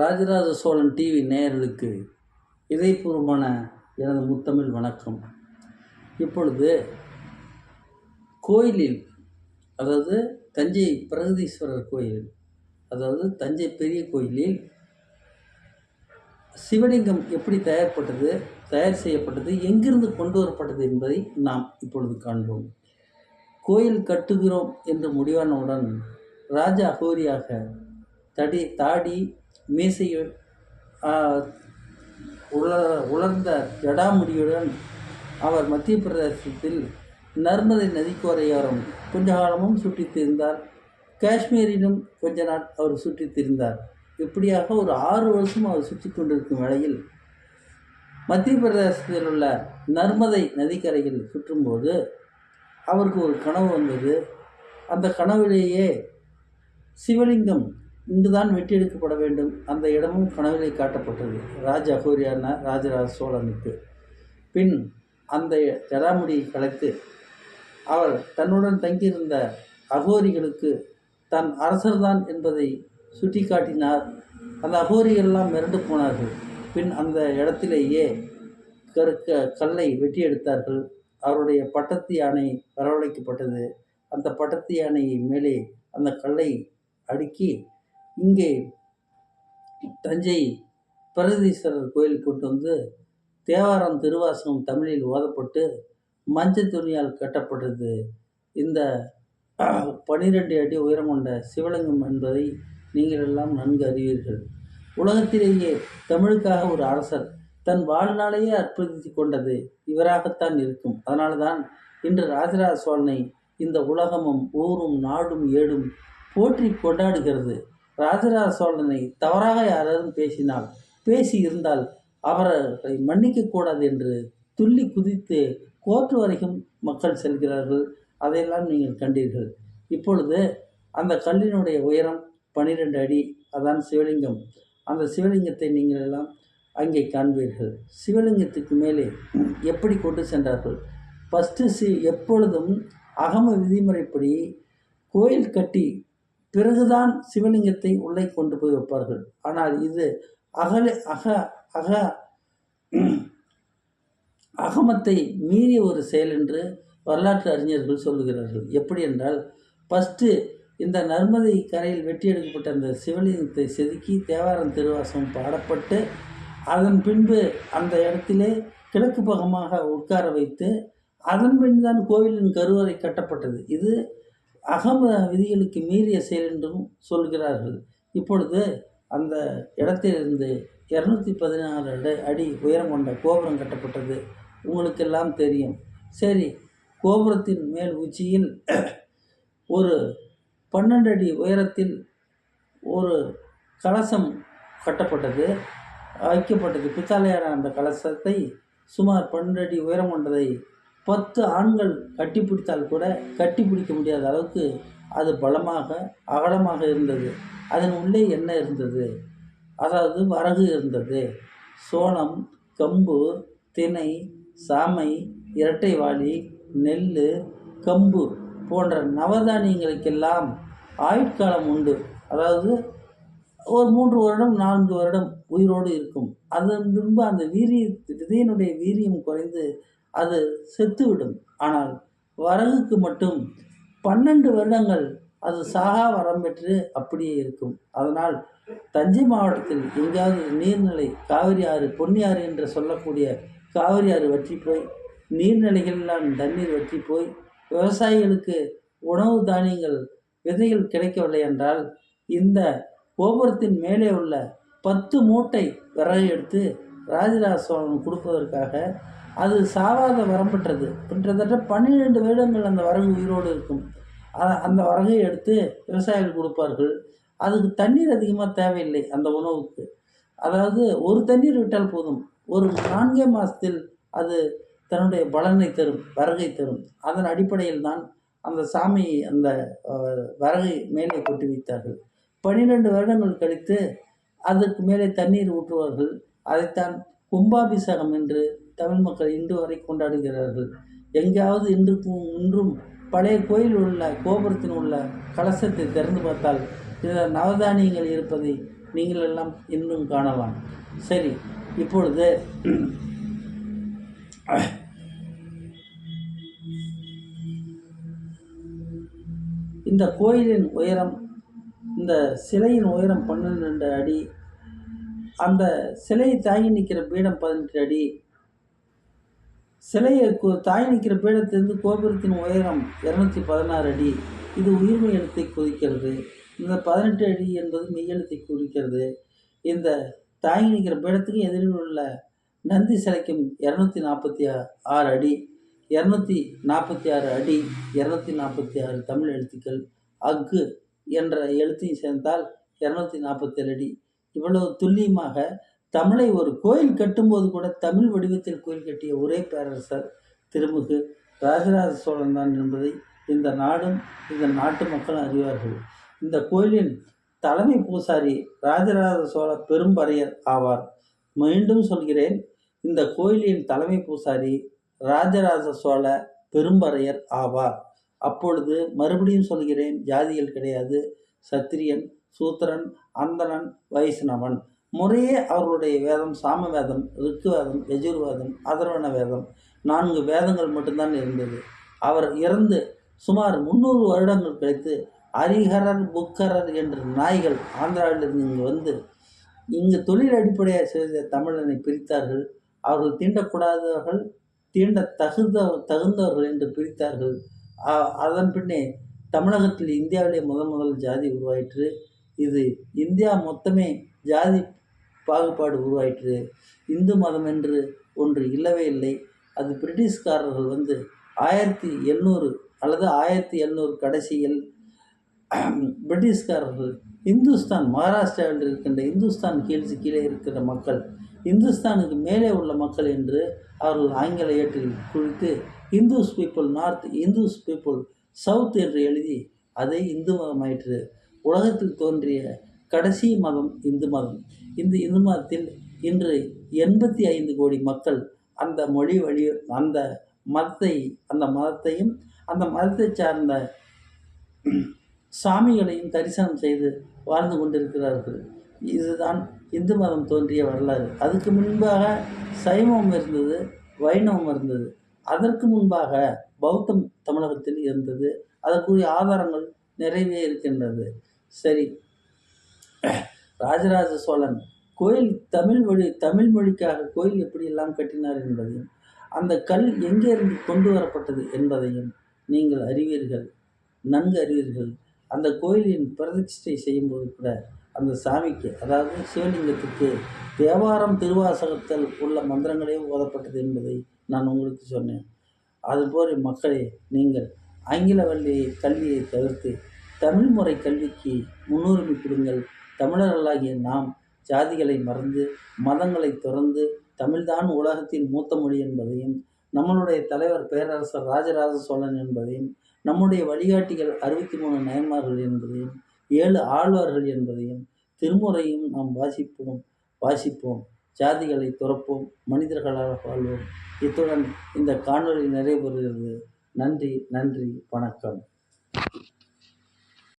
Rajaraja Cholan TV நேயர்களுக்கு இதயபூர்வமான எனது முத்தமிழ் வணக்கம். இப்பொழுது கோயிலில் அதாவது தஞ்சை பிரகதீஸ்வரர் கோயில் அதாவது தஞ்சை பெரிய கோயிலில் சிவலிங்கம் எப்படி தயார்பட்டது தயார் செய்யப்பட்டது எங்கிருந்து கொண்டு வரப்பட்டது என்பதை நாம் இப்பொழுது காண்போம். கோயில் கட்டுகிறோம் என்று முடிவானவுடன் ராஜா அகோரியாக தடி தாடி மீசையில் உல உலர்ந்த ஜடாமுடியுடன் அவர் மத்திய பிரதேசத்தில் நர்மதை நதிக்கோரையோரம் கொஞ்ச காலமும் சுற்றித்திருந்தார் காஷ்மீரிலும் கொஞ்ச நாள் அவர் சுற்றித்திருந்தார் இப்படியாக ஒரு ஆறு வருஷம் அவர் சுற்றி கொண்டிருக்கும் வேளையில் மத்திய பிரதேசத்தில் உள்ள நர்மதை நதிக்கரையில் சுற்றும்போது அவருக்கு ஒரு கனவு வந்தது. அந்த கனவிலேயே சிவலிங்கம் இங்குதான் வெட்டி எடுக்கப்பட வேண்டும். அந்த இடமும் கனவிலே காட்டப்பட்டது. ராஜ அகோரியான ராஜராஜ சோழனுக்கு. பின் அந்த ஜடாமுடியை கலைத்து அவர் தன்னுடன் தங்கியிருந்த அகோரிகளுக்கு தன் அரசர்தான் என்பதை சுட்டிக்காட்டினார். அந்த அகோரியெல்லாம் மிரண்டு போனார்கள். பின் அந்த இடத்திலேயே கருக்க கல்லை வெட்டி எடுத்தார்கள் அவருடைய பட்டத்து யானை வரவழைக்கப்பட்டது. அந்த பட்டத்து யானையை மேலே அந்த கல்லை அடுக்கி இங்கே தஞ்சை பிரகதீஸ்வரர் கோயில் கொண்டு வந்து தேவாரம் திருவாசகம் தமிழில் ஓதப்பட்டு மஞ்சள் துணியால் கட்டப்பட்டது. இந்த பனிரெண்டு அடி உயரம் கொண்ட சிவலிங்கம் என்பதை நீங்கள் எல்லாம் நன்கு அறிவீர்கள். உலகத்திலேயே தமிழுக்காக ஒரு அரசர் தன் வாழ்நாளையே அர்ப்பணித்து கொண்டது இவராகத்தான் இருக்கும். அதனால்தான் இன்று ராஜராஜ சோழனை இந்த உலகமும் ஊரும் நாடும் ஏடும் போற்றி கொண்டாடுகிறது. ராஜராஜ சோழனை தவறாக யாராவது பேசினால் பேசி இருந்தால் அவரை மன்னிக்கக்கூடாது என்று துள்ளி குதித்து கோர்ட் வரைக்கும் மக்கள் செல்கிறார்கள். அதையெல்லாம் நீங்கள் கண்டீர்கள். இப்பொழுது அந்த கல்லினுடைய உயரம் பன்னிரெண்டு அடி. அதான் சிவலிங்கம். அந்த சிவலிங்கத்தை நீங்கள் எல்லாம் அங்கே காண்பீர்கள். சிவலிங்கத்துக்கு மேலே எப்படி கொண்டு சென்றார்கள்? ஃபஸ்ட்டு சி எப்பொழுதும் அகம விதிமுறைப்படி கோயில் கட்டி பிறகுதான் சிவலிங்கத்தை உள்ளே கொண்டு போய் வைப்பார்கள். ஆனால் இது அகல அக அக அகமத்தை மீறிய ஒரு செயல் என்று வரலாற்று அறிஞர்கள் சொல்லுகிறார்கள். எப்படி என்றால் ஃபஸ்ட்டு இந்த நர்மதை கரையில் வெட்டி எடுக்கப்பட்ட அந்த சிவலிங்கத்தை செதுக்கி தேவாரம் திருவாசம் பாடப்பட்டு அதன் பின்பு அந்த இடத்திலே கிழக்கு பக்கமாக உட்கார வைத்து அதன் பின் தான் கோவிலின் கருவறை கட்டப்பட்டது. இது அகம விதிகளுக்கு மீறிய செயல் என்றும் சொல்கிறார்கள். இப்பொழுது அந்த இடத்திலிருந்து இரநூத்தி பதினாறு அடி அடி உயரம் கொண்ட கோபுரம் கட்டப்பட்டது. உங்களுக்கெல்லாம் தெரியும். சரி கோபுரத்தின் மேல் உச்சியில் ஒரு பன்னெண்டு அடி உயரத்தில் ஒரு கலசம் கட்டப்பட்டது. வைக்கப்பட்டது. பித்தாலையான அந்த கலசத்தை சுமார் பன்னெண்டு அடி உயரம் கொண்டதை பத்து ஆண்கள் கட்டி பிடித்தால் கூட கட்டி பிடிக்க முடியாத அளவுக்கு அது பலமாக அகலமாக இருந்தது. அதன் உள்ளே என்ன இருந்தது? அதாவது வரகு இருந்தது. சோளம் கம்பு தினை சாமை இரட்டை வாளி நெல் கம்பு போன்ற நவதானியங்களுக்கெல்லாம் ஆயுட்காலம் உண்டு. அதாவது ஒரு மூன்று வருடம் நான்கு வருடம் உயிரோடு இருக்கும். அதன் பின்பு அந்த வீரிய விதையினுடைய வீரியம் குறைந்து அது செத்துவிடும். ஆனால் வரகுக்கு மட்டும் பன்னெண்டு வருடங்கள் அது சாகா வரம் பெற்று அப்படியே இருக்கும். அதனால் தஞ்சை மாவட்டத்தில் எங்கேயாவது நீர்நிலை காவிரி ஆறு பொன்னியாறு என்று சொல்லக்கூடிய காவிரி ஆறு வற்றி போய் நீர்நிலைகளெல்லாம் தண்ணீர் வற்றி போய் விவசாயிகளுக்கு உணவு தானியங்கள் விதைகள் கிடைக்கவில்லை என்றால் இந்த கோபுரத்தின் மேலே உள்ள பத்து மூட்டை விறகு எடுத்து ராஜராஜ சோழன் கொடுப்பதற்காக அது சாவாத வரம் பெற்றது கிட்டத்தட்ட பன்னிரெண்டு வருடங்கள் அந்த வரகு உயிரோடு இருக்கும். அந்த வரகை எடுத்து விவசாயிகள் கொடுப்பார்கள். அதுக்கு தண்ணீர் அதிகமாக தேவையில்லை அந்த உணவுக்கு. அதாவது ஒரு தண்ணீர் விட்டால் போதும். ஒரு நான்கே மாதத்தில் அது தன்னுடைய பலனை தரும் வரகை தரும். அதன் அடிப்படையில் தான் அந்த சாமி அந்த வரகை மேலே கொட்டி வைத்தார்கள். பன்னிரெண்டு வருடங்கள் கழித்து அதற்கு மேலே தண்ணீர் ஊற்றுவார்கள். அதைத்தான் கும்பாபிஷேகம் என்று தமிழ் மக்கள் இன்று வரை கொண்டாடுகிறார்கள். எங்கேயாவது இன்றுக்கும் இன்றும் பழைய கோயில் உள்ள கோபுரத்தில் உள்ள கலசத்தை திறந்து பார்த்தால் இதில் நவதானியங்கள் இருப்பதை நீங்கள் எல்லாம் இன்னும் காணலாம். சரி இப்பொழுது இந்த கோயிலின் உயரம் இந்த சிலையின் உயரம் பன்னெண்டு அடி அந்த சிலையை தாங்கி நிற்கிற பீடம் பதினெட்டு அடி சிலையை கு- தாங்கி நிற்கிற பீடத்திலிருந்து கோபுரத்தின் உயரம் இரநூத்தி பதினாறு அடி. இது உயிர்மை எழுத்தை குறிக்கிறது இந்த பதினெட்டு அடி என்பது மெய்யெழுத்தை குறிக்கிறது இந்த தாய் நிற்கிற பீடத்துக்கு எதிரில் உள்ள நந்தி சிலைக்கும் இரநூத்தி நாற்பத்தி ஆறு அடி. இரநூத்தி நாற்பத்தி ஆறு அடி இரநூத்தி நாற்பத்தி ஆறு தமிழ் எழுத்துக்கள். அக்கு என்ற எழுத்தையும் சேர்ந்தால் இரநூத்தி நாற்பத்தேழு அடி. இவ்வளவு துல்லியமாக தமிழை ஒரு கோயில் கட்டும்போது கூட தமிழ் வடிவத்தில் கோயில் கட்டிய ஒரே பேரரசர் திருமுகு ராஜராஜ சோழன் தான் என்பதை இந்த நாடும் இந்த நாட்டு மக்களும் அறிவார்கள். இந்த கோயிலின் தலைமை பூசாரி ராஜராஜ சோழ பெரும்பறையர் ஆவார். மீண்டும் சொல்கிறேன் இந்த கோயிலின் தலைமை பூசாரி ராஜராஜ சோழ பெரும்பறையர் ஆவார். அப்பொழுது மறுபடியும் சொல்கிறேன் ஜாதிகள் கிடையாது. சத்திரியன் சூத்திரன் அந்தணன் வைஷ்ணவன். முறையே அவர்களுடைய வேதம் சாம வேதம் ரிக்கு வேதம் யஜுர்வேதம் அதர்வண வேதம் நான்கு வேதங்கள் மட்டும்தான் இருந்தது. அவர் இறந்து சுமார் முந்நூறு வருடங்கள் கழித்து ஹரிஹரர் புக்கரர் என்ற நாய்கள் ஆந்திராவிலிருந்து இங்கு வந்து இங்கு தொழில் அடிப்படையாக செய்த தமிழனை பிரித்தார்கள். அவர்கள் தீண்டக்கூடாதவர்கள் தீண்ட தகுந்த தகுந்தவர்கள் என்று பிரித்தார்கள். அதன் பின்னே தமிழகத்தில் இந்தியாவிலே முதன் முதல் ஜாதி உருவாயிற்று. இது இந்தியா மொத்தமே ஜாதி பாகுபாடு உருவாயிற்று. இந்து மதம் என்று ஒன்று இல்லவே இல்லை. அது பிரிட்டிஷ்காரர்கள் வந்து ஆயிரத்தி எழுநூறு அல்லது ஆயிரத்தி எழுநூறு கடைசியில் பிரிட்டிஷ்காரர்கள் இந்துஸ்தான் மகாராஷ்டிராவில் இருக்கின்ற இந்துஸ்தான் கீழ்ச்சி கீழே இருக்கிற மக்கள் இந்துஸ்தானுக்கு மேலே உள்ள மக்கள் என்று அவர்கள் ஆங்கில ஏற்றில் குறித்து Indus people north Indus people south என்று எழுதி அதை இந்து மதமாயிற்று. உலகத்தில் தோன்றிய கடைசி மதம் இந்து மதம். இந்த இந்து மதத்தில் இன்று எண்பத்தி ஐந்து கோடி மக்கள் அந்த மொழி வழி அந்த மதத்தை அந்த மதத்தையும் அந்த மதத்தை சார்ந்த சாமிகளையும் தரிசனம் செய்து வாழ்ந்து கொண்டிருக்கிறார்கள். இதுதான் இந்து மதம் தோன்றிய வரலாறு. அதுக்கு முன்பாக சைவம் இருந்தது வைணவம் இருந்தது. அதற்கு முன்பாக பௌத்தம் தமிழகத்தில் இருந்தது. அதற்குரிய ஆதாரங்கள் நிறைவே இருக்கின்றது. சரி ராஜராஜ சோழன் கோயில் தமிழ் மொழி தமிழ் மொழிக்காக கோயில் எப்படியெல்லாம் கட்டினார் என்பதையும் அந்த கல் எங்கே இருந்து கொண்டு வரப்பட்டது என்பதையும் நீங்கள் அறிவீர்கள் நன்கு அறிவீர்கள். அந்த கோயிலின் பிரதிஷ்டை செய்யும்போது கூட அந்த சாமிக்கு அதாவது சிவலிங்கத்துக்கு தேவாரம் திருவாசகத்தில் உள்ள மந்திரங்களே ஓதப்பட்டது என்பதை நான் உங்களுக்கு சொன்னேன். அதுபோல் மக்களே நீங்கள் ஆங்கில வழி கல்வியை தவிர்த்து தமிழ் முறை கல்விக்கு முன்னுரிமை கொடுங்கள். தமிழர்களாகிய நாம் ஜாதிகளை மறந்து மதங்களை துறந்து தமிழ்தான் உலகத்தின் மூத்த மொழி என்பதையும் நம்மளுடைய தலைவர் பேரரசர் ராஜராஜ சோழன் என்பதையும் நம்முடைய வழிகாட்டிகள் அறுபத்தி மூணு நயன்மார்கள் என்பதையும் ஏழு ஆழ்வார்கள் என்பதையும் திருமுறையும் நாம் வாசிப்போம் வாசிப்போம். ஜாதிகளை துறப்போம் மனிதர்களாக வாழ்வோம். இத்துடன் இந்த காணொலி நிறைவு பெறுகிறது நன்றி நன்றி வணக்கம்.